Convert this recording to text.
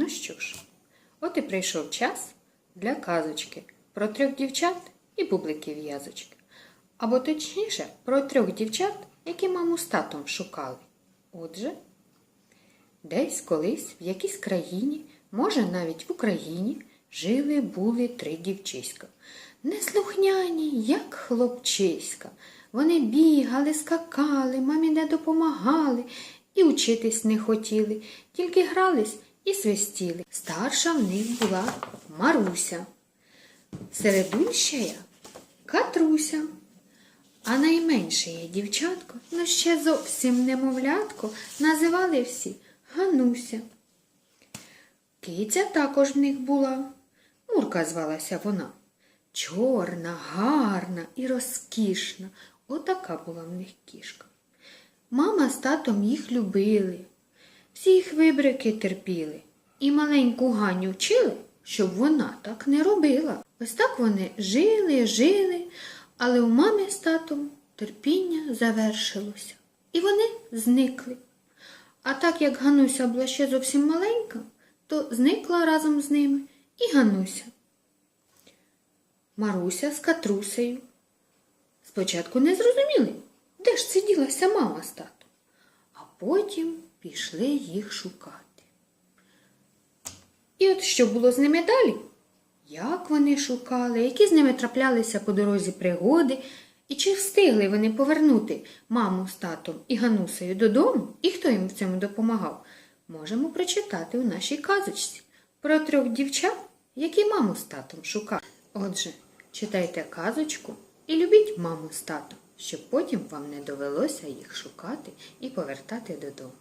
Ну що ж, от і прийшов час для казочки про трьох дівчат і бублики в'язочки. Або точніше, про трьох дівчат, які маму з татом шукали. Отже, десь колись в якійсь країні, може навіть в Україні, жили були три дівчиська. Неслухняні, як хлопчиська. Вони бігали, скакали, мамі не допомагали і учитись не хотіли, тільки грались і свистіли. Старша в них була Маруся, середульщая Катруся, а найменше її дівчатко, ну ще зовсім немовлятко, називали всі Гануся. Киця також в них була. Мурка звалася вона. Чорна, гарна і розкішна. Отака була в них кішка. Мама з татом їх любили, всі їх вибрики терпіли, і маленьку Ганю вчили, щоб вона так не робила. Ось так вони жили, жили, але у мами з татом терпіння завершилося, і вони зникли. А так як Гануся була ще зовсім маленька, то зникла разом з ними і Гануся. Маруся з Катрусею. Спочатку не зрозуміли, де ж сиділася мама з татом, а потім пішли їх шукати. І от що було з ними далі? Як вони шукали, які з ними траплялися по дорозі пригоди, і чи встигли вони повернути маму з татом і Ганусею додому, і хто їм в цьому допомагав, можемо прочитати у нашій казочці про трьох дівчат, які маму з татом шукали. Отже, читайте казочку і любіть маму з татом, щоб потім вам не довелося їх шукати і повертати додому.